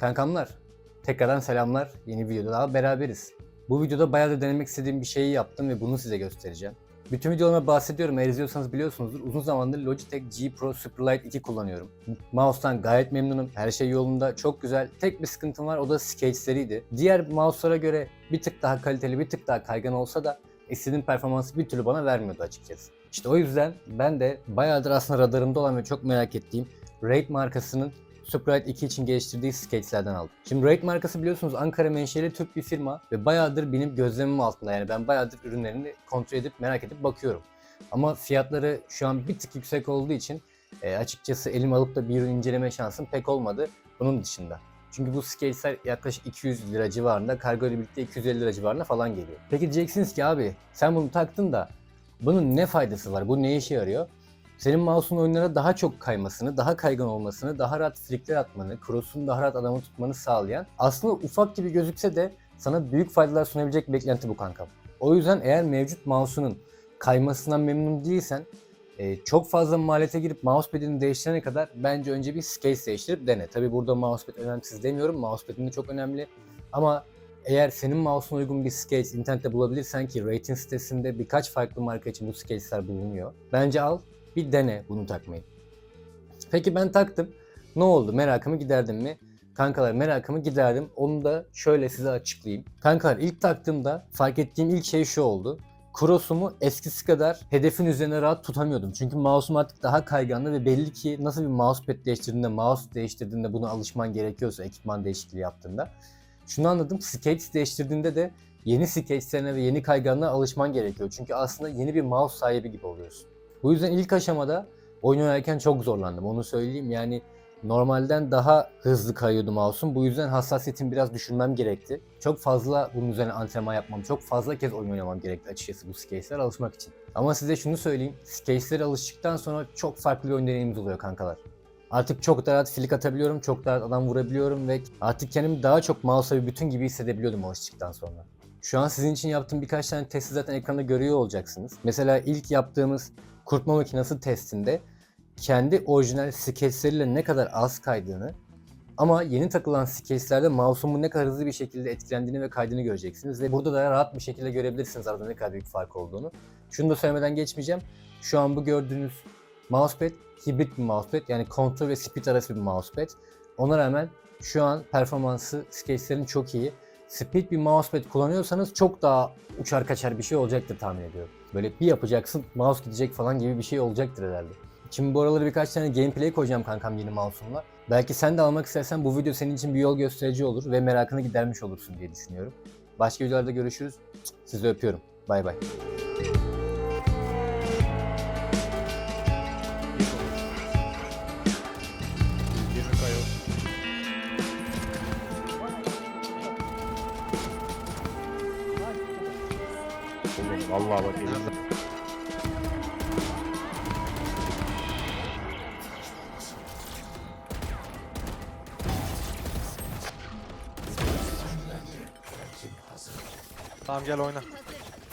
Kankamlar, tekrardan selamlar. Yeni videoda daha beraberiz. Bu videoda bayağı da denemek istediğim bir şeyi yaptım ve bunu size göstereceğim. Bütün videolarıma bahsediyorum. Eğer izliyorsanız biliyorsunuzdur. Uzun zamandır Logitech G Pro Superlight 2 kullanıyorum. Mouse'tan gayet memnunum. Her şey yolunda. Çok güzel. Tek bir sıkıntım var. O da scages'leriydi. Diğer mouse'lara göre bir tık daha kaliteli, bir tık daha kaygan olsa da istediğim performansı bir türlü bana vermiyordu açıkçası. İşte o yüzden ben de bayağıdır aslında radarımda olan ve çok merak ettiğim Raid markasının Superlight 2 için geliştirdiği skateslerden aldım. Şimdi Raid markası biliyorsunuz Ankara menşeli Türk bir firma ve bayağıdır benim gözlemim altında yani ben bayağıdır ürünlerini kontrol edip merak edip bakıyorum. Ama fiyatları şu an bir tık yüksek olduğu için e, açıkçası elim alıp da bir ürün inceleme şansım pek olmadı bunun dışında. Çünkü bu skatesler yaklaşık 200 lira civarında, kargo ile birlikte 250 lira civarında falan geliyor. Peki diyeceksiniz ki abi sen bunu taktın da bunun ne faydası var, bu ne işe yarıyor? Senin mouse'un oyunlara daha çok kaymasını, daha kaygan olmasını, daha rahat flickler atmanı, cross'un daha rahat adamı tutmanı sağlayan aslında ufak gibi gözükse de sana büyük faydalar sunabilecek beklenti bu kankam. O yüzden eğer mevcut mouse'unun kaymasından memnun değilsen e, çok fazla maliyete girip mousepad'ini değiştirene kadar bence önce bir case değiştirip dene. Tabi burada mousepad önemsiz demiyorum. Mousepad'in de çok önemli. Ama eğer senin mouse'una uygun bir case internette bulabilirsen ki rating sitesinde birkaç farklı marka için bu case'ler bulunuyor. Bence al bir dene bunu takmayı. Peki ben taktım. Ne oldu? Merakımı giderdim mi? Kankalar merakımı giderdim. Onu da şöyle size açıklayayım. Kankalar ilk taktığımda fark ettiğim ilk şey şu oldu. Cross'umu eskisi kadar hedefin üzerine rahat tutamıyordum. Çünkü mouse'um artık daha kayganlı ve belli ki nasıl bir mousepad değiştirdiğinde, mouse değiştirdiğinde buna alışman gerekiyorsa ekipman değişikliği yaptığında. Şunu anladım. Skates değiştirdiğinde de yeni skateslerine ve yeni kayganlığa alışman gerekiyor. Çünkü aslında yeni bir mouse sahibi gibi oluyorsun. Bu yüzden ilk aşamada oyun oynarken çok zorlandım. Onu söyleyeyim. Yani normalden daha hızlı kayıyordu mouse'um. Bu yüzden hassasiyetimi biraz düşürmem gerekti. Çok fazla bunun üzerine antrenman yapmam, çok fazla kez oyun oynamam gerekti açıkçası bu skate'lere alışmak için. Ama size şunu söyleyeyim. Skate'lere alıştıktan sonra çok farklı bir oyun deneyimimiz oluyor kankalar. Artık çok daha rahat flick atabiliyorum, çok daha rahat adam vurabiliyorum ve artık kendimi daha çok mouse'a bir bütün gibi hissedebiliyordum alıştıktan sonra. Şu an sizin için yaptığım birkaç tane testi zaten ekranda görüyor olacaksınız. Mesela ilk yaptığımız kurutma makinesi testinde kendi orijinal skeçleriyle ne kadar az kaydığını ama yeni takılan skeçlerde mouse'umun ne kadar hızlı bir şekilde etkilendiğini ve kaydını göreceksiniz. Ve burada da rahat bir şekilde görebilirsiniz arada ne kadar büyük fark olduğunu. Şunu da söylemeden geçmeyeceğim. Şu an bu gördüğünüz mousepad hibrit bir mousepad. Yani kontrol ve speed arası bir mousepad. Ona rağmen şu an performansı skeçlerin çok iyi. Speed bir mousepad kullanıyorsanız çok daha uçar kaçar bir şey olacaktır tahmin ediyorum. Böyle bir yapacaksın mouse gidecek falan gibi bir şey olacaktır herhalde. Şimdi bu araları birkaç tane gameplay koyacağım kankam yeni mouse'umla. Belki sen de almak istersen bu video senin için bir yol gösterici olur ve merakını gidermiş olursun diye düşünüyorum. Başka videolarda görüşürüz. Sizi öpüyorum. Bay bay. Oğlum vallahi bak elimde. Tamam gel oyna.